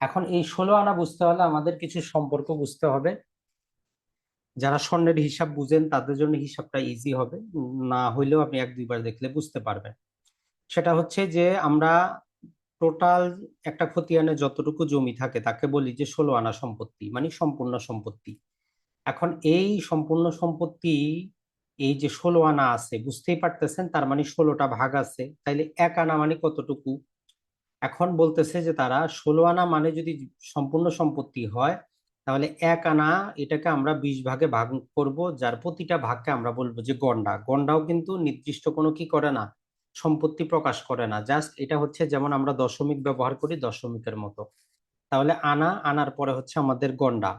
এখন এই ষোলো আনা বুঝতে হলে আমাদের কিছু সম্পর্ক বুঝতে হবে। যারা স্বর্ণের হিসাব বুঝেন, তাদের জন্য হিসাবটা ইজি হবে। না হইলেও আপনি এক দুইবার দেখলে বুঝতে পারবেন। সেটা হচ্ছে যে আমরা টোটাল একটা খতিয়ানে যতটুকু জমি থাকে, তাকে বলি যে ষোলো আনা সম্পত্তি মানে সম্পূর্ণ সম্পত্তি। এখন এই সম্পূর্ণ সম্পত্তি, এই যে ষোলো আনা আছে, বুঝতেই পারতেছেন, তার মানে ষোলোটা ভাগ আছে। তাইলে এক আনা মানে কতটুকু? এখন বলতেছে যে তারা ষোলো আনা মানে যদি সম্পূর্ণ সম্পত্তি হয়, তাহলে এক আনা এটাকে আমরা বিশ ভাগে ভাগ করব, যার প্রতিটা ভাগকে আমরা বলব যে গন্ডা। গন্ডাও কিন্তু নির্দিষ্ট কোনো কি করে না, সম্পত্তি প্রকাশ করে না। জাস্ট এটা হচ্ছে যেমন আমরা দশমিক ব্যবহার করি দশমিকের মতো। তাহলে আনা, আনার পরে হচ্ছে আমাদের গন্ডা।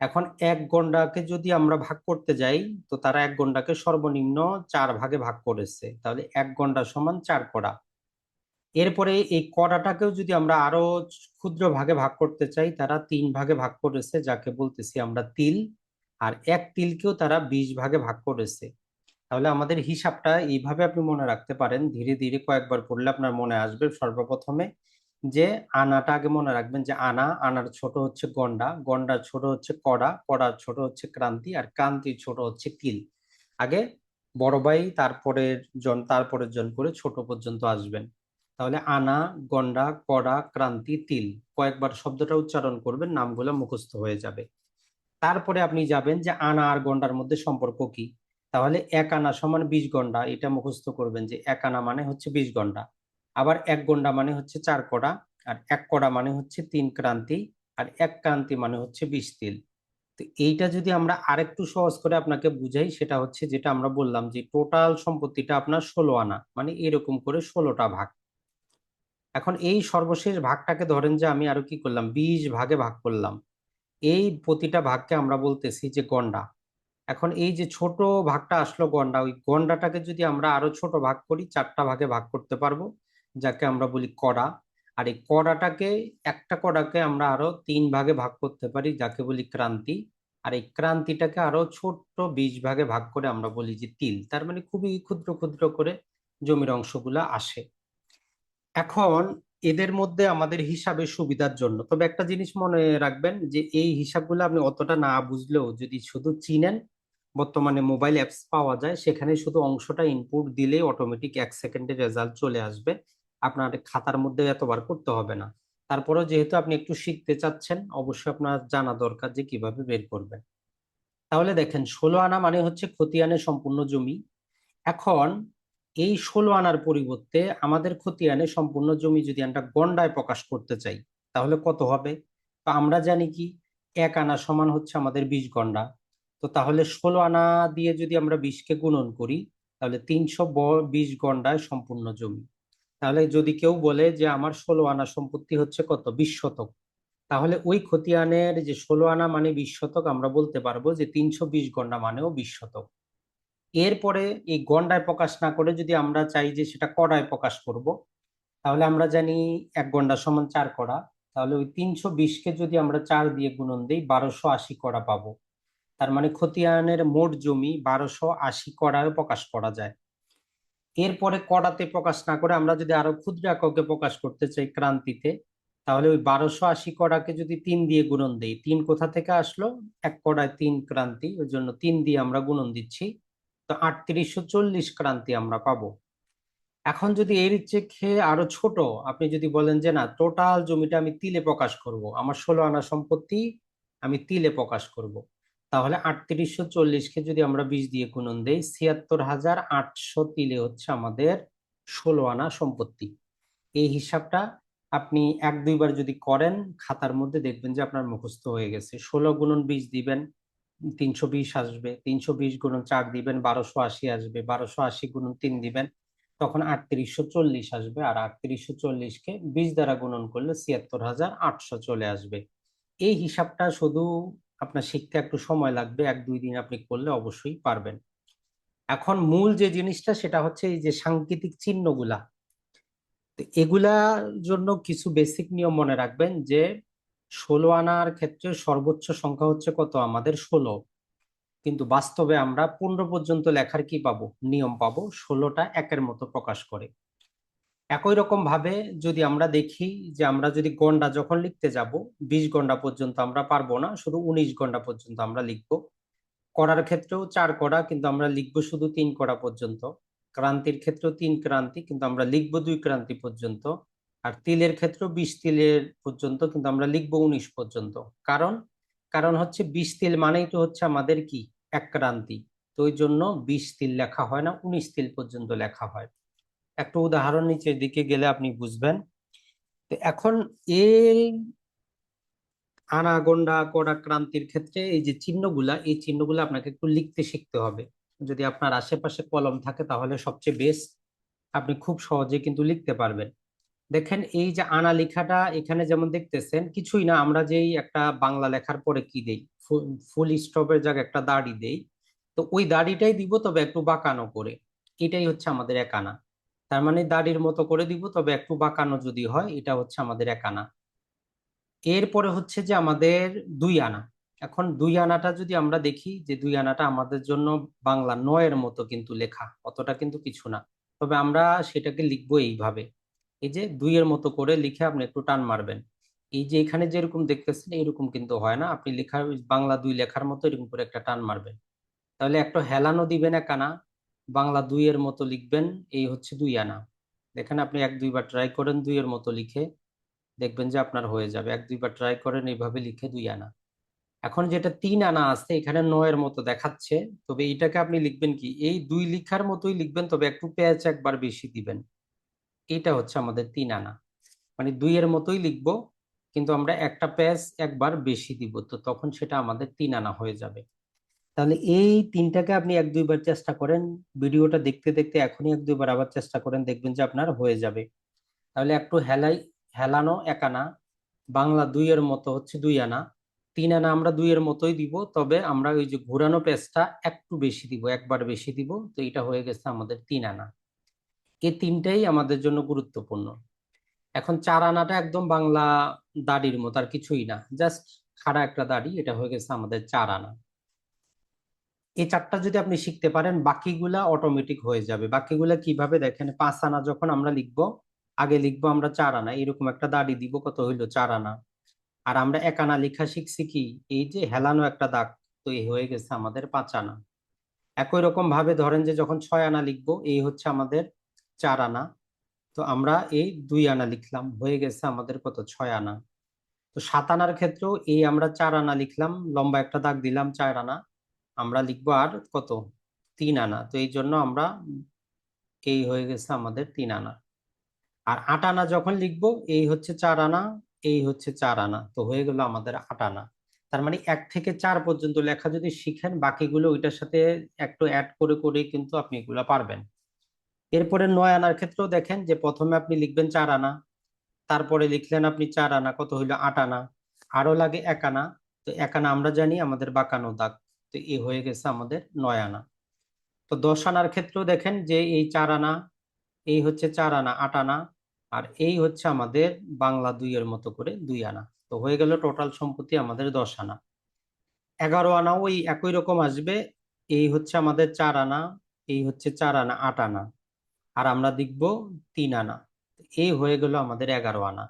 এখন এক গন্ডাকে যদি আমরা ভাগ করতে যাই, তো তারা এক গন্ডাকে সর্বনিম্ন চার ভাগে ভাগ করেছে। তাহলে এক গন্ডা সমান চার কড়া এরপরে এই কড়াটাকেও যদি আমরা আরও ক্ষুদ্র ভাগে ভাগ করতে চাই, তারা তিন ভাগে ভাগ করেছে, যাকে বলতেছি আমরা তিল, আর এক তিলকেও তারা বিশ ভাগে ভাগ করেছে। তাহলে আমাদের হিসাবটা এইভাবে আপনি মনে রাখতে পারেন, ধীরে ধীরে কয়েকবার পড়লে আপনার মনে আসবে সর্বপ্রথমে যে আনাটা আগে মনে রাখবেন যে আনা, আনার ছোট হচ্ছে গন্ডা গন্ডার ছোট হচ্ছে কড়া কড়ার ছোট হচ্ছে ক্রান্তি, আর ক্রান্তির ছোট হচ্ছে তিল। আগে বড় ভাই তারপরের জন তারপরের জন করে ছোট পর্যন্ত আসবেন। তাহলে আনা, গন্ডা, কড়া, ক্রান্তি, তিল। কয়েকবার শব্দটা উচ্চারণ করবেন, নামগুলো মুখস্থ হয়ে যাবে। তারপরে আপনি যাবেন যে আনা আর গন্ডার মধ্যে সম্পর্ক কি? তাহলে এক আনা সমান বিশ গন্ডা, এটা মুখস্থ করবেন যে এক আনা মানে হচ্ছে বিশ গন্ডা। আবার এক গন্ডা মানে হচ্ছে চার কড়া, আর এক কড়া মানে হচ্ছে তিন ক্রান্তি, আর এক ক্রান্তি মানে হচ্ছে বিশ তিল। তো এইটা যদি আমরা আরেকটু সহজ করে আপনাকে বুঝাই, সেটা হচ্ছে যেটা আমরা বললাম যে টোটাল সম্পত্তিটা আপনার ষোলো আনা মানে এরকম করে ষোলোটা ভাগ। এখন এই সর্বশেষ ভাগটাকে ধরেন যে আমি আরও কি করলাম? বিশ ভাগে ভাগ করলাম। এই প্রতিটা ভাগকে আমরা বলতেছি যে গন্ডা। এখন এই যে ছোট ভাগটা আসলো গন্ডা, ওই গন্ডাটাকে যদি আমরা আরও ছোট ভাগ করি, চারটা ভাগে ভাগ করতে পারব, যাকে আমরা বলি কড়া। আর এই কড়াটাকে, একটা কড়াকে আমরা আরও তিন ভাগে ভাগ করতে পারি, যাকে বলি ক্রান্তি। আর এই ক্রান্তিটাকে আরও ছোট্ট বিশ ভাগে ভাগ করে আমরা বলি যে তিল। তার মানে খুবই ক্ষুদ্র ক্ষুদ্র করে জমির অংশগুলা আসে। এখন এদের মধ্যে আমাদের হিসাবে সুবিধার জন্য। তবে একটা জিনিস মনে রাখবেন যে, এই হিসাবগুলো আপনি অতটা না বুঝলেও যদি শুধু চিনেন, বর্তমানে মোবাইল অ্যাপস পাওয়া যায়, সেখানে শুধু অংশটা ইনপুট দিলেই অটোমেটিক এক সেকেন্ডে রেজাল্ট চলে আসবে। আপনার খাতার মধ্যে এতবার করতে হবে না। তারপরেও যেহেতু আপনি একটু শিখতে চাচ্ছেন, অবশ্যই আপনার জানা দরকার যে কীভাবে বের করবেন। তাহলে দেখেন, ষোলো আনা মানে হচ্ছে খতিয়ানে সম্পূর্ণ জমি। এখন এই ষোলো আনার পরিবর্তে আমাদের খতিয়ানে সম্পূর্ণ জমি যদি আমরা গন্ডায় প্রকাশ করতে চাই, তাহলে কত হবে? তো আমরা জানি কি? এক আনা সমান হচ্ছে আমাদের বিশ গন্ডা। তো তাহলে ষোলো আনা দিয়ে যদি আমরা বিশকে গুণন করি, তাহলে তিনশো বিশ গন্ডায় সম্পূর্ণ জমি। তাহলে যদি কেউ বলে যে আমার ষোলো আনা সম্পত্তি হচ্ছে কত? বিশ শতক। তাহলে ওই খতিয়ানের যে ষোলো আনা মানে বিশ শতক, আমরা বলতে পারব যে তিনশো বিশ গন্ডা মানেও বিশ শতক। এরপরে এই গন্ডায় প্রকাশ না করে যদি আমরা চাই যে সেটা কড়ায় প্রকাশ করব, তাহলে আমরা জানি এক গন্ডা সমান চার কড়া, তাহলে ওই তিনশো বিশকে যদি আমরা চার দিয়ে গুণন দিই বারোশো আশি কড়া পাবো। তার মানে খতিয়ানের মোট জমি বারোশো আশি কড়ায় প্রকাশ করা যায়। এরপরে কড়াতে প্রকাশ না করে আমরা যদি আরও ক্ষুদ্র এককে প্রকাশ করতে চাই ক্রান্তিতে, তাহলে ওই বারোশো আশি কড়াকে যদি তিন দিয়ে গুণন দিই, তিন কোথা থেকে আসলো? এক কড়ায় তিন ক্রান্তি, ওই জন্য তিন দিয়ে আমরা গুণন দিচ্ছি। তো আটত্রিশশো চল্লিশ ক্রান্তি আমরা পাবো। এখন যদি এর চেয়ে আরও ছোট, আপনি যদি বলেন যে না টোটাল জমিটা আমি তিলে প্রকাশ করব, আমার ষোলো আনা সম্পত্তি আমি তিলে প্রকাশ করব, তাহলে আটত্রিশশো চল্লিশকে যদি আমরা বিশ দিয়ে গুণন দেই, ছিয়াত্তর হাজার আটশো তিলে হচ্ছে আমাদের ষোলো আনা সম্পত্তি। এই হিসাবটা আপনি এক দুইবার যদি করেন, খাতার মধ্যে দেখবেন যে আপনার মুখস্থ হয়ে গেছে। ষোলো গুণন বিশ দিবেন তিনশো বিশ আসবে, তিনশো বিশ গুণন চার দিবেন, বারোশো আশি আসবে, বারোশো আশি গুণন তিন দিবেন, তখন আটত্রিশশো চল্লিশ আসবে, আর আটত্রিশশো চল্লিশকে বিশ দ্বারা গুণন করলে ছিয়াত্তর হাজার আটশো চলে আসবে। এই হিসাবটা শুধু আপনার শিখতে একটু সময় লাগবে, এক দুই দিন আপনি করলে অবশ্যই পারবেন। এখন মূল যে জিনিসটা সেটা হচ্ছে এই যে সাংকেতিক চিহ্নগুলা। এগুলার জন্য কিছু বেসিক নিয়ম মনে রাখবেন যে ষোলো আনার ক্ষেত্রে সর্বোচ্চ সংখ্যা হচ্ছে কত? আমাদের ষোলো। কিন্তু বাস্তবে আমরা পনেরো পর্যন্ত লেখার কি পাবো? নিয়ম পাবো। ষোলোটা একের মতো প্রকাশ করে। একই রকম ভাবে যদি আমরা দেখি যে আমরা যদি গন্ডা যখন লিখতে যাব, বিশ গন্ডা পর্যন্ত আমরা পারব না, শুধু উনিশ গন্ডা পর্যন্ত আমরা লিখব। করার ক্ষেত্রেও চার কড়া, কিন্তু আমরা লিখব শুধু তিন কড়া পর্যন্ত। ক্রান্তির ক্ষেত্রেও তিন ক্রান্তি, কিন্তু আমরা লিখব দুই ক্রান্তি পর্যন্ত। আর তিলের ক্ষেত্রেও বিশ তিলের পর্যন্ত কিন্তু আমরা লিখব উনিশ পর্যন্ত। কারণ কারণ হচ্ছে বিশ তিল মানেই তো হচ্ছে আমাদের কি? এক ক্রান্তি তো ওই জন্য বিশ তিল লেখা হয় না, উনিশ তিল পর্যন্ত লেখা হয়। একটা উদাহরণ নিচের দিকে গেলে আপনি বুঝবেন। তো এখন এর আনাগোন্ডা কোডা ক্রান্তির ক্ষেত্রে এই যে চিহ্নগুলা, এই চিহ্নগুলো আপনাকে একটু লিখতে শিখতে হবে। যদি আপনার আশেপাশে কলম থাকে তাহলে সবচেয়ে বেস্ট আপনি খুব সহজে কিন্তু লিখতে পারবেন। দেখেন, এই যে আনা লেখাটা এখানে যেমন দেখতেছেন, কিছুই না, আমরা যেই একটা বাংলা লেখার পরে কি দেই? ফুল স্টপের জায়গায় একটা দাড়ি দেই। তো ওই দাড়িটাই দিব, তবে একটু বাঁকানো করে। এটাই হচ্ছে আমাদের এক আনা। তার মানে দাড়ির মতো করে দিব, তবে একটু বাঁকানো যদি হয়, এটা হচ্ছে আমাদের এক আনা। এরপরে হচ্ছে যে আমাদের দুই আনা। এখন দুই আনাটা যদি আমরা দেখি, যে দুই আনাটা আমাদের জন্য বাংলা নয়ের মতো কিন্তু লেখা, অতটা কিন্তু কিছু না। তবে আমরা সেটাকে লিখব এইভাবে। এই যে দুইয়ের মতো করে লিখে আপনি একটু টান মারবেন। এই যে এখানে যেরকম দেখতেছেন এরকম কিন্তু হয় না। আপনি লেখার, বাংলা দুই লেখার মতো এরকম করে একটা টান মারবেন। তাহলে একটা হেলানো দিবেন এক আনা, বাংলা দুইয়ের মতো লিখবেন, এই হচ্ছে দুই আনা। দেখেন আপনি এক দুইবার ট্রাই করেন দুইয়ের মতো লিখে, দেখবেন যে আপনার হয়ে যাবে। এক দুইবার ট্রাই করেন, এইভাবে লিখে দুই আনা। এখন যেটা তিন আনা আছে, এখানে নয়ের মতো দেখাচ্ছে, তবে এইটাকে আপনি লিখবেন কি? এই দুই লিখার মতোই লিখবেন, তবে একটু পেঁয়াজ একবার বেশি দিবেন। এইটা হচ্ছে আমাদের তিন আনা। মানে দুইয়ের মতোই লিখব, কিন্তু আমরা একটা পেঁয়াজ একবার বেশি দিব, তো তখন সেটা আমাদের তিন আনা হয়ে যাবে। তাহলে এই তিনটাকে আপনি এক দুইবার চেষ্টা করেন, ভিডিওটা দেখতে দেখতে এখনই এক দুইবার আবার চেষ্টা করেন, দেখবেন যে আপনার হয়ে যাবে। তাহলে একটু হেলাই, হেলানো এক আনা, বাংলা দুইয়ের মতো হচ্ছে দুই আনা। তিন আনা আমরা দুইয়ের মতোই দিব, তবে আমরা ওই যে ঘোরানো পেজটা একটু বেশি দিব, একবার বেশি দিব, তো এটা হয়ে গেছে আমাদের তিন আনা। এই তিনটাই আমাদের জন্য গুরুত্বপূর্ণ। এখন চার আনাটা একদম বাংলা দাড়ির মতো, আর কিছুই না। জাস্ট খাড়া একটা দাড়ি, এটা হয়ে গেছে আমাদের চার আনা। এই চারটা যদি আপনি শিখতে পারেন, বাকিগুলা অটোমেটিক হয়ে যাবে। বাকিগুলা কীভাবে দেখেন, পাঁচ আনা যখন আমরা লিখব, আগে লিখব আমরা চার আনা। এরকম একটা দাড়ি দিব, কত হইল চার আনা। আর আমরা এক আনা লেখা শিখছি কি, এই যে হেলানো একটা দাগ তো এই হয়ে গেছে আমাদের পাঁচ আনা। একই রকম ভাবে ধরেন যে যখন ছয় আনা লিখব, এই হচ্ছে আমাদের চার আনা। তো আমরা এই দুই আনা লিখলাম। হয়ে গেছে আমাদের কত? ছয় আনা। তো সাত আনার ক্ষেত্রেও এই আমরা চার আনা লিখলাম। লম্বা একটা দাগ দিলাম চার আনা। আমরা লিখব আর কত? তিন আনা। তো এই জন্য আমরা এই হয়ে গেছে আমাদের তিন আনা। আর আট আনা যখন লিখব, এই হচ্ছে চার আনা, এই হচ্ছে চার আনা। তো হয়ে গেল আমাদের আট আনা। তার মানে এক থেকে চার পর্যন্ত লেখা যদি শিখেন, বাকিগুলো ওইটার সাথে একটু অ্যাড করে করে কিন্তু আপনি এগুলো পারবেন। এরপরে নয় আনার ক্ষেত্রেও দেখেন যে প্রথমে আপনি লিখবেন চার আনা, তারপরে লিখলেন আপনি চার আনা, কত হইল আট আনা আরও লাগে এক আনা। তো এক আনা আমরা জানি আমাদের বাঁকানো দাগ, তো এ হয়ে গেছে আমাদের নয় আনা। তো দশ আনার ক্ষেত্রেও দেখেন যে এই চার আনা, এই হচ্ছে চার আনা, আট আনা, আর এই হচ্ছে আমাদের বাংলা দুইয়ের মতো করে দুই আনা। তো হয়ে গেল টোটাল সম্পত্তি আমাদের দশ আনা। এগারো আনাও ওই একই রকম আসবে, এই হচ্ছে আমাদের চার আনা, এই হচ্ছে চার আনা, আট আনা। আর আমরা দেখব তিন আনা। এই হয়ে গেল আমাদের এগারো আনা।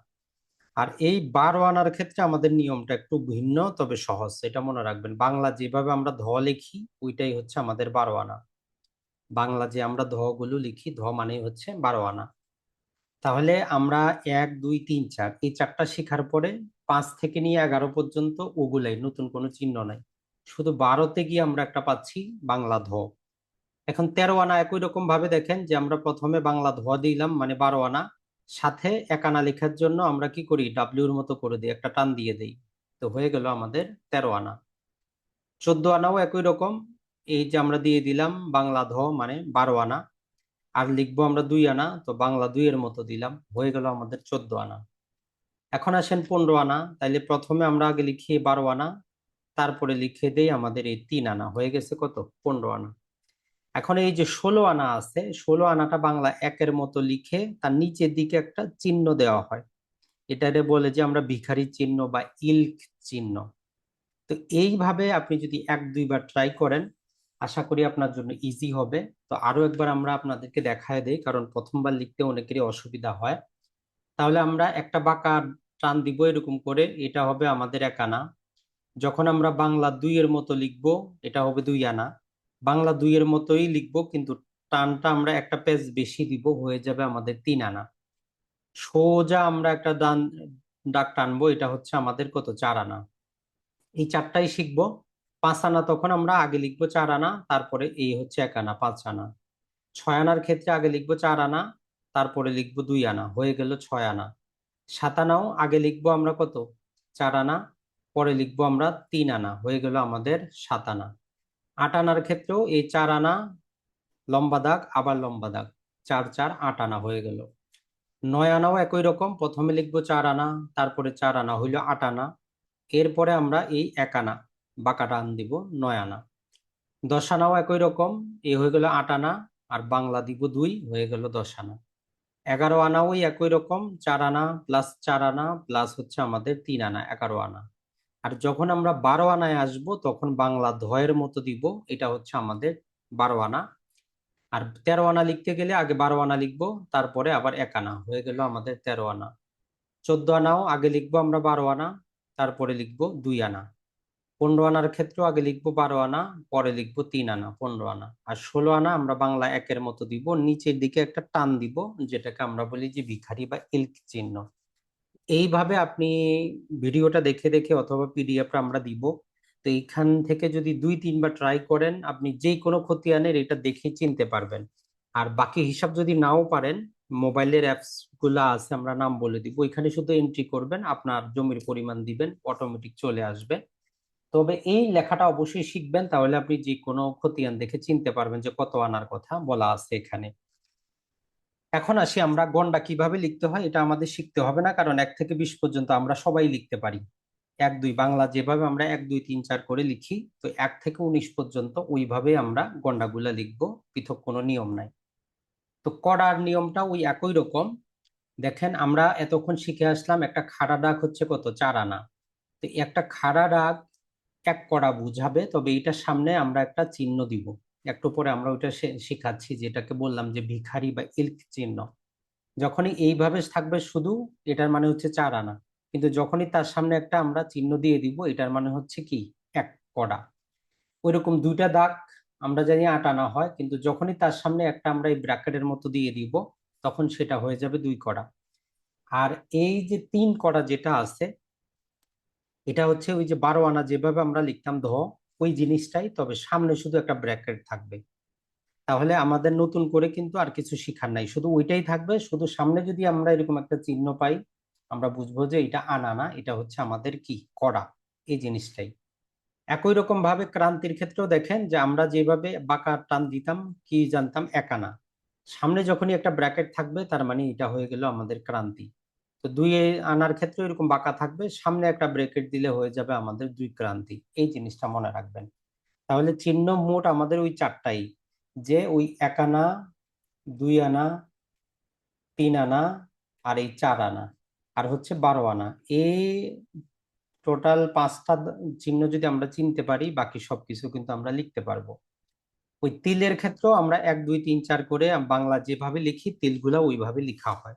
আর এই বারো আনার ক্ষেত্রে আমাদের নিয়মটা একটু ভিন্ন, তবে সহজ। এটা মনে রাখবেন, বাংলা যেভাবে আমরা ধ লিখি, ওইটাই হচ্ছে আমাদের বারো আনা। বাংলা যে আমরা ধ গুলো লিখি, ধ মানেই হচ্ছে বারো আনা। তাহলে আমরা এক, দুই, তিন, চার, এই চারটা শেখার পরে পাঁচ থেকে নিয়ে এগারো পর্যন্ত ওগুলাই, নতুন কোনো চিহ্ন নাই। শুধু বারোতে গিয়ে আমরা একটা পাচ্ছি বাংলা ধ। এখন তেরো আনা একই রকম ভাবে দেখেন যে আমরা প্রথমে বাংলা ধ দিলাম মানে বারো আনা। সাথে এক আনা লেখার জন্য আমরা কি করি? ডাব্লিউর মতো করে দিই একটা টান দিয়ে দিই। তো হয়ে গেল আমাদের তেরো আনা। চোদ্দ আনাও একই রকম। এই যে আমরা দিয়ে দিলাম বাংলা ধ মানে বারো আনা। আর লিখব আমরা দুই আনা, তো বাংলা দুইয়ের মতো দিলাম। হয়ে গেল আমাদের চোদ্দ আনা। এখন আসেন পনেরো আনা। তাইলে প্রথমে আমরা আগে লিখি বারো আনা, তারপরে লিখে দেই আমাদের এই তিন আনা। হয়ে গেছে কত? পনেরো আনা। এখন এই যে ষোলো আনা আছে, ষোলো আনাটা বাংলা একের মতো লিখে তার নিচের দিকে একটা চিহ্ন দেওয়া হয়। এটারে বলে যে আমরা ভিখারি চিহ্ন বা ইল্ক চিহ্ন। তো এইভাবে আপনি যদি এক দুইবার ট্রাই করেন, আশা করি আপনার জন্য ইজি হবে। তো আরও একবার আমরা আপনাদেরকে দেখায় দেই, কারণ প্রথমবার লিখতে অনেকেরই অসুবিধা হয়। তাহলে আমরা একটা বাঁকা টান দিব এরকম করে, এটা হবে আমাদের এক আনা। যখন আমরা বাংলা দুইয়ের মতো লিখব, এটা হবে দুই আনা। বাংলা দুইয়ের মতোই লিখব, কিন্তু টানটা আমরা একটা পেজ বেশি দিব, হয়ে যাবে আমাদের তিন আনা। সোজা আমরা একটা দান ডাক টানবো, এটা হচ্ছে আমাদের কত? চার আনা। এই চারটাই শিখব। পাঁচ আনা তখন আমরা আগে লিখব চার আনা, তারপরে এই হচ্ছে এক আনা, পাঁচ আনা। ছয় আনার ক্ষেত্রে আগে লিখব চার আনা, তারপরে লিখব দুই আনা, হয়ে গেল ছয় আনা। সাত আনাও আগে লিখব আমরা কত? চার আনা, পরে লিখব আমরা তিন আনা, হয়ে গেল আমাদের সাত আনা। আট আনার ক্ষেত্রেও এই চার আনা লম্বা দাগ, আবার লম্বা দাগ। চার চার, আট আনা হয়ে গেল। নয় আনাও একই রকম। প্রথমে লিখব চার আনা, তারপরে চার আনা হইল আট আনা। এরপরে আমরা এই এক আনা বাঁকা টান দিব নয় আনা। দশ আনাও একই রকম। এ হয়ে গেল আট আনা, আর বাংলা দিব দুই, হয়ে গেল দশ আনা। এগারো আনাও একই রকম। চার আনা প্লাস চার আনা প্লাস হচ্ছে আমাদের তিন আনা, এগারো আনা। আর যখন আমরা বারো আনায় আসব, তখন বাংলা ধয়ের মতো দিব। এটা হচ্ছে আমাদের বারো আনা। আর তেরো আনা লিখতে গেলে আগে বারো আনা লিখব, তারপরে আবার এক আনা। হয়ে গেল আমাদের তেরো আনা। চোদ্দ আনাও আগে লিখব আমরা বারো আনা, তারপরে লিখব দুই আনা। পনেরো আনার ক্ষেত্রেও আগে লিখব বারো আনা, পরে লিখব তিন আনা, পনেরো আনা। আর ষোলো আনা আমরা বাংলা একের মতো দিব। নিচের দিকে একটা টান দিব, যেটাকে আমরা বলি যে ভিখারি বা ইলক চিহ্ন। এইভাবে আপনি ভিডিওটা দেখে দেখে অথবা পিডিএফটা আমরা দিব। তো এইখান থেকে যদি দুই, তিনবার ট্রাই করেন, আপনি যে কোনো খতিয়ানের এটা দেখে চিনতে পারবেন। আর বাকি হিসাব যদি নাও পারেন, মোবাইলের অ্যাপসগুলা আছে, আমরা নাম বলে দিব। ওইখানে শুধু এন্ট্রি করবেন, আপনার জমির পরিমাণ দিবেন অটোমেটিক চলে আসবে। তবে এই লেখাটা অবশ্যই শিখবেন, তাহলে আপনি যে কোনো খতিয়ান দেখে চিনতে পারবেন যে কত আনার কথা বলা আছে এখানে। এখন আসি আমরা গন্ডা কীভাবে লিখতে হয়, এটা আমাদের শিখতে হবে না, কারণ এক থেকে বিশ পর্যন্ত আমরা সবাই লিখতে পারি। এক, দুই বাংলা যেভাবে আমরা এক, দুই, তিন, চার করে লিখি, তো এক থেকে উনিশ পর্যন্ত ওইভাবে আমরা গন্ডাগুলা লিখব, পৃথক কোনো নিয়ম নাই। তো কড়ার নিয়মটা ওই একই রকম। দেখেন আমরা এতক্ষণ শিখে আসলাম একটা খাড়া ডাক হচ্ছে কত? চার আনা। তো একটা খাড়া ডাক এক কড়া বুঝাবে, তবে এটার সামনে আমরা একটা চিহ্ন দিব। একটু পরে আমরা ওইটা শেখাচ্ছি যেটাকে বললাম যে ভিখারি বা ইলক চিহ্ন। যখনই এইভাবে থাকবে শুধু এটার মানে হচ্ছে চার আনা। কিন্তু যখনই তার সামনে একটা আমরা চিহ্ন দিয়ে দিব, এটার মানে হচ্ছে কি? এক কড়া। ওইরকম দুইটা দাগ আমরা জানি আট আনা হয়, কিন্তু যখনই তার সামনে একটা আমরা এই ব্র্যাকেটের মতো দিয়ে দিব, তখন সেটা হয়ে যাবে দুই কড়া। আর এই যে তিন কড়া যেটা আছে, এটা হচ্ছে ওই যে বারো আনা যেভাবে আমরা লিখতাম ধ ওই জিনিসটাই, তবে সামনে শুধু একটা ব্র্যাকেট থাকবে। তাহলে আমাদের নতুন করে কিন্তু আর কিছু শিখার নাই। শুধু ওইটাই থাকবে, শুধু সামনে যদি আমরা এরকম একটা চিহ্ন পাই, আমরা বুঝব যে এটা আনা না এটা হচ্ছে আমাদের কি? করা। এই জিনিসটাই। একই রকম ভাবে ক্রান্তির ক্ষেত্রেও দেখেন যে আমরা যেভাবে বাঁকা টান দিতাম, কি জানতাম? এক আনা। সামনে যখনই একটা ব্র্যাকেট থাকবে, তার মানে এটা হয়ে গেল আমাদের ক্রান্তি। তো দুই আনার ক্ষেত্রে এরকম বাঁকা থাকবে, সামনে একটা ব্রেকেট দিলে হয়ে যাবে আমাদের দুই ক্রান্তি। এই জিনিসটা মনে রাখবেন। তাহলে চিহ্ন মোট আমাদের ওই চারটাই, যে ওই এক আনা, দুই আনা, তিন আনা আর এই চার আনা। আর হচ্ছে বারো আনা। এই টোটাল পাঁচটা চিহ্ন যদি আমরা চিনতে পারি, বাকি সব কিছু কিন্তু আমরা লিখতে পারব। ওই তিলের ক্ষেত্রেও আমরা এক, দুই, তিন, চার করে বাংলা যেভাবে লিখি, তিলগুলা ওইভাবে লিখা হয়।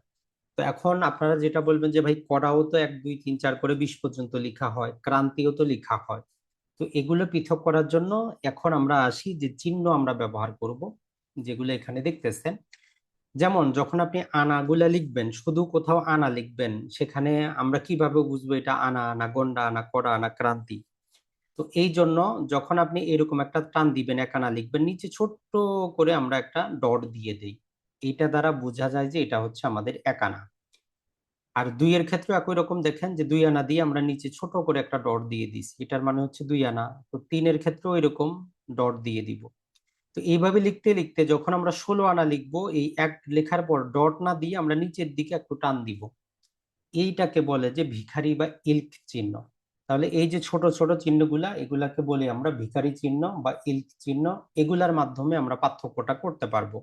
তো এখন আপনারা যেটা বলবেন যে, ভাই, কড়াও তো এক, দুই, তিন, চার করে বিশ পর্যন্ত লেখা হয়, ক্রান্তিও তো লেখা হয়। তো এগুলো পৃথক করার জন্য এখন আমরা আসি যে, চিহ্ন আমরা ব্যবহার করব, যেগুলো এখানে দেখতেছেন। যেমন, যখন আপনি আনাগুলা লিখবেন, শুধু কোথাও আনা লিখবেন, সেখানে আমরা কীভাবে বুঝব এটা আনা আনা গন্ডা, আনা কড়া, আনা ক্রান্তি? তো এই জন্য যখন আপনি এরকম একটা টান দিবেন, এক আনা লিখবেন, নিচে ছোট্ট করে আমরা একটা ডট দিয়ে দিই। এইটা দ্বারা বোঝা যায় যে এটা হচ্ছে আমাদের এক আনা। আর দুইয়ের ক্ষেত্রে একই রকম দেখেন যে দুই আনা দিয়ে আমরা নিচে ছোট করে একটা ডট দিয়ে দিছি এটার মানে হচ্ছে দুই আনা। তো তিনের ক্ষেত্রেও এরকম ডট দিয়ে দিব। তো এইভাবে লিখতে লিখতে যখন আমরা ষোলো আনা লিখব, এই এক লেখার পর ডট না দিয়ে আমরা নিচের দিকে একটু টান দিব। এইটাকে বলে যে ভিখারি বা ইল্ক চিহ্ন। তাহলে এই যে ছোট ছোট চিহ্নগুলা, এগুলাকে বলে আমরা ভিখারি চিহ্ন বা ইল্ক চিহ্ন। এগুলার মাধ্যমে আমরা পার্থক্যটা করতে পারব।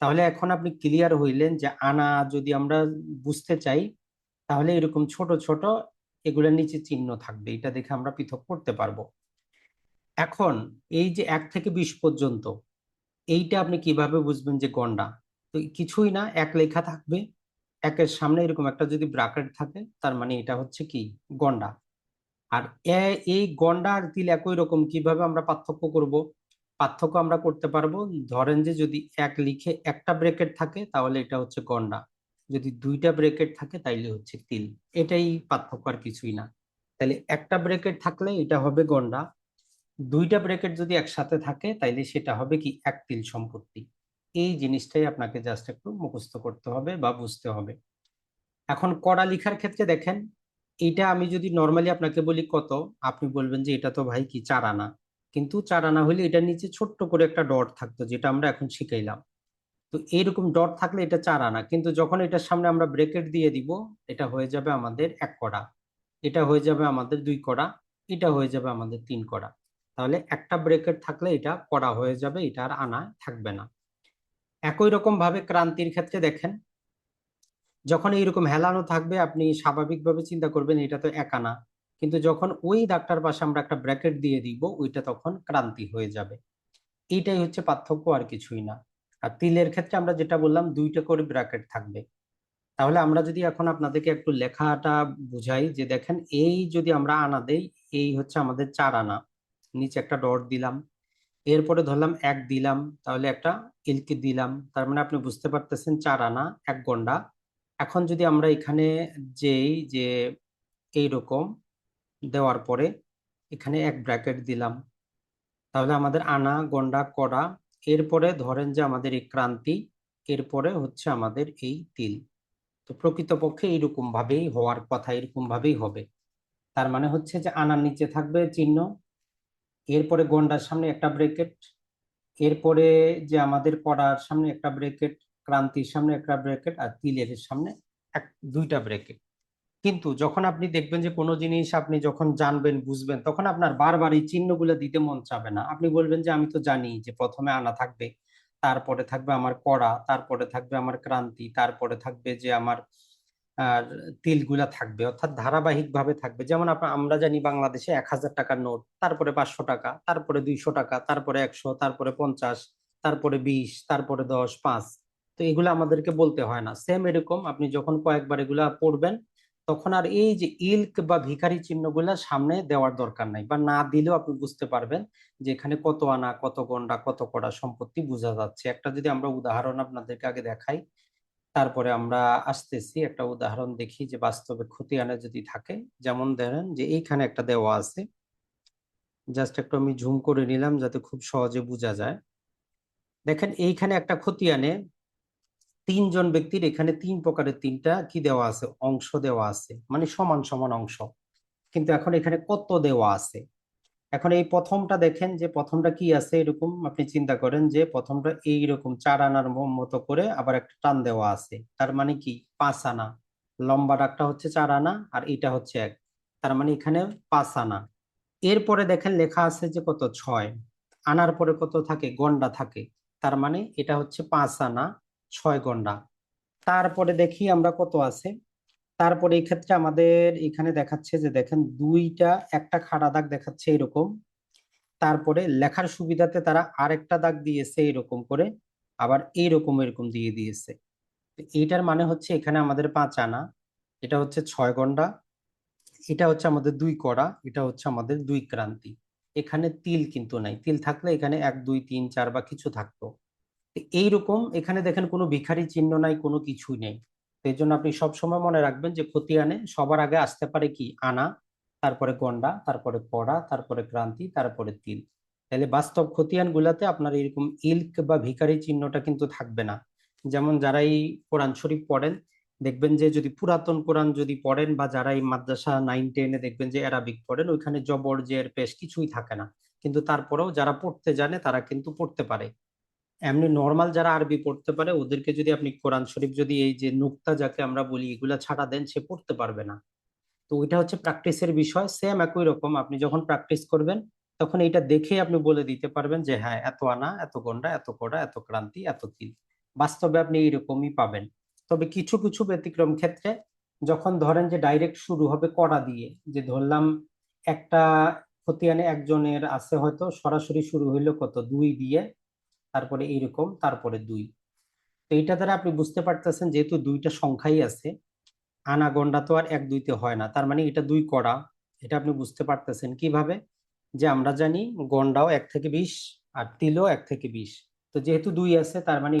তাহলে এখন আপনি ক্লিয়ার হইলেন যে আনা যদি আমরা বুঝতে চাই, তাহলে এরকম ছোট ছোট এগুলোর নিচে চিহ্ন থাকবে। এটা দেখে আমরা পৃথক করতে পারব। এখন এই যে এক থেকে বিশ পর্যন্ত, এইটা আপনি কীভাবে বুঝবেন যে গন্ডা? তো কিছুই না, এক লেখা থাকবে। একের সামনে এরকম একটা যদি ব্রাকেট থাকে, তার মানে এটা হচ্ছে কি? গন্ডা। আর এই গন্ডা আর তিল একই রকম, কীভাবে আমরা পার্থক্য করব? পার্থক্য আমরা করতে পারব। ধরেন যে যদি এক লিখে একটা ব্রেকেট থাকে, তাহলে এটা হচ্ছে গন্ডা। যদি দুইটা ব্রেকেট থাকে, তাইলে হচ্ছে তিল। এটাই পার্থক্য আর কিছুই না। তাহলে একটা ব্রেকেট থাকলে এটা হবে গন্ডা। দুইটা ব্রেকেট যদি একসাথে থাকে, তাইলে সেটা হবে কি? এক তিল সম্পত্তি। এই জিনিসটাই আপনাকে জাস্ট একটু মুখস্থ করতে হবে বা বুঝতে হবে। এখন কড়া লিখার ক্ষেত্রে দেখেন এটা আমি যদি নর্মালি আপনাকে বলি কত, আপনি বলবেন যে এটা তো ভাই কি চার আনা। কিন্তু চার আনা হলে এটার নিচে ছোট্ট করে একটা ডট থাকতো, যেটা আমরা এখন শিখাইলাম। তো এইরকম ডট থাকলে এটা চার আনা কিন্তু যখন এটার সামনে আমরা ব্রেকেট দিয়ে দিব, এটা হয়ে যাবে আমাদের এক কড়া, এটা হয়ে যাবে আমাদের দুই কড়া, এটা হয়ে যাবে আমাদের তিন কড়া। তাহলে একটা ব্রেকেট থাকলে এটা কড়া হয়ে যাবে, এটা আর আনা থাকবে না। একই রকম ভাবে ক্রান্তির ক্ষেত্রে দেখেন, যখন এইরকম হেলানো থাকবে, আপনি স্বাভাবিকভাবে চিন্তা করবেন এটা তো এক আনা কিন্তু যখন ওই দাগটার পাশে আমরা একটা ব্র্যাকেট দিয়ে দিব, ওইটা তখন ক্রান্তি হয়ে যাবে। এইটাই হচ্ছে পার্থক্য আর কিছুই না। আর তিলের ক্ষেত্রে আমরা যেটা বললাম, দুইটা করে ব্র্যাকেট থাকবে। তাহলে আমরা যদি এখন আপনাদেরকে একটু লেখাটা বুঝাই, যে দেখেন, এই যদি আমরা আনা দেই, এই হচ্ছে আমাদের চার আনা। নিচে একটা ডট দিলাম, এরপরে ধরলাম এক দিলাম, তাহলে একটা ইলকি দিলাম। তার মানে আপনি বুঝতে পারতেছেন, চার আনা, এক গন্ডা। এখন যদি আমরা এখানে যেই যে এইরকম দেওয়ার পরে এখানে এক ব্র্যাকেট দিলাম। তাহলে আমাদের আনা, গন্ডা, কড়া, এরপরে ধরেন যে আমাদের এই ক্রান্তি, এরপরে হচ্ছে আমাদের এই তিল। তো প্রকৃতপক্ষে এইরকম ভাবেই হওয়ার কথা এরকম ভাবেই হবে। তার মানে হচ্ছে যে আনার নিচে থাকবে চিহ্ন, এরপরে গন্ডার সামনে একটা ব্রেকেট এরপরে যে আমাদের কড়ার সামনে একটা ব্রেকেট ক্রান্তির সামনে একটা ব্রেকেট আর তিলের সামনে এক, দুইটা ব্রেকেট কিন্তু যখন আপনি দেখবেন যে কোনো জিনিস আপনি যখন জানবেন, বুঝবেন, তখন আপনার বারবার এই চিহ্নগুলো দিতে মন চাবে না। আপনি বলবেন যে, আমি তো জানি যে প্রথমে আনা থাকবে, তারপরে থাকবে আমার কড়া, তারপরে থাকবে আমার ক্রান্তি, তারপরে থাকবে যে আমার, আর তিলগুলা থাকবে। অর্থাৎ ধারাবাহিক ভাবে থাকবে। যেমন আমরা জানি বাংলাদেশে এক হাজার টাকার নোট, তারপরে পাঁচশো টাকা, তারপরে দুইশো টাকা, তারপরে একশো, তারপরে পঞ্চাশ, তারপরে বিশ, তারপরে দশ, পাঁচ। তো এগুলো আমাদেরকে বলতে হয় না। সেম এরকম আপনি যখন কয়েকবার এগুলা পড়বেন তখন আর এই যে ইল্ক বা ভিখারি চিহ্নগুলা সামনে দেওয়ার দরকার নাই বা না দিলেও আপনি বুঝতে পারবেন যে এখানে কত আনা, কত গন্ডা, কত কড়া সম্পত্তি বোঝা যাচ্ছে। একটা যদি আমরা উদাহরণ আপনাদেরকে আগে দেখাই, তারপরে আমরা আসতেছি, একটা উদাহরণ দেখি যে বাস্তবে খতিয়ানে যদি থাকে, যেমন ধরেন যে এইখানে একটা দেওয়া আছে। জাস্ট একটু আমি ঝুম করে নিলাম যাতে খুব সহজে বোঝা যায়। দেখেন এইখানে একটা খতিয়ানে তিনজন ব্যক্তির এখানে তিন প্রকারের তিনটা কি দেওয়া আছে? অংশ দেওয়া আছে। মানে সমান সমান অংশ। কিন্তু এখন এখানে কত দেওয়া আছে? এখন এই প্রথমটা দেখেন যে প্রথমটা কি আছে এরকম? আপনি চিন্তা করেন যে প্রথমটা এইরকম চার আনার মতো করে আবার একটা টান দেওয়া আছে। তার মানে কি? পাঁচ আনা। লম্বা ডাকটা হচ্ছে চার আনা আর এটা হচ্ছে এক। তার মানে এখানে পাঁচ আনা। এরপরে দেখেন লেখা আছে যে কত? ছয়। আনার পরে কত থাকে? গন্ডা থাকে। তার মানে এটা হচ্ছে পাঁচ আনা। ছয় গন্ডা। তারপরে দেখি আমরা কত আছে। তারপরে এই ক্ষেত্রে আমাদের এখানে দেখাচ্ছে যে দেখেন দুইটা, একটা খাড়া দাগ দেখাচ্ছে এরকম। তারপরে লেখার সুবিধাতে তারা আরেকটা দাগ দিয়েছে এরকম করে, আবার এইরকম এরকম দিয়ে দিয়েছে। এইটার মানে হচ্ছে এখানে আমাদের পাঁচ আনা। এটা হচ্ছে ছয় গন্ডা। এটা হচ্ছে আমাদের দুই কড়া। এটা হচ্ছে আমাদের দুই ক্রান্তি। এখানে তিল কিন্তু নাই। তিল থাকলে এখানে এক, দুই, তিন, চার বা কিছু থাকতো। এইরকম এখানে দেখেন কোনো ভিখারি চিহ্ন নাই, কোনো কিছুই নেই। এই জন্য আপনি সবসময় মনে রাখবেন যে খতিয়ানে সবার আগে আসতে পারে কি? আনা, তারপরে গন্ডা, তারপরে কড়া তারপরে ক্রান্তি, তারপরে তিল। তাহলে বাস্তব খতিয়ান গুলাতে আপনার এরকম ইল্ক বা ভিখারি চিহ্নটা কিন্তু থাকবে না। যেমন যারা এই কোরআন শরীফ পড়েন, দেখবেন যে যদি পুরাতন কোরআন যদি পড়েন বা যারা এই মাদ্রাসা নাইন, টেনে দেখবেন যে অ্যারাবিক পড়েন, ওইখানে জবর জের পেশ কিছুই থাকে না। কিন্তু তারপরেও যারা পড়তে জানে তারা কিন্তু পড়তে পারে। এমনি নর্মাল যারা আরবি পড়তে পারে, ওদেরকে যদি আপনি কোরআন শরীফ যদি এই যে নুক্তা যাকে আমরা বলি, এগুলা ছাড়া দেন, সে পড়তে পারবে না। তো ওইটা হচ্ছে প্র্যাকটিসের বিষয় সেম একই রকম। আপনি যখন প্র্যাকটিস করবেন, তখন এইটা দেখে আপনি বলে দিতে পারবেন যে হ্যাঁ এত আনা, এত গন্ডা, এত কোড়া, এত ক্রান্তি, এত তিল। বাস্তবে আপনি এইরকমই পাবেন। তবে কিছু কিছু ব্যতিক্রম ক্ষেত্রে যখন ধরেন যে ডাইরেক্ট শুরু হবে কড়া দিয়ে, যে ধরলাম একটা খতিয়ানে একজনের আছে হয়তো, সরাসরি শুরু হইল কত? দুই দিয়ে। তারপরে এইরকম, তারপরে দুই। তো এইটা দ্বারা আপনি বুঝতে পারতেছেন যেহেতু দুইটা সংখ্যাই আছে আনাগন্ডা তো আর এক দুইতে হয় না। তার মানে এটা দুই কড়া, এটা আপনি বুঝতে পারতেছেন কীভাবে? যে আমরা জানি গন্ডাও এক থেকে বিশ আর তিলও এক থেকে বিশ। তো যেহেতু দুই আছে, তার মানে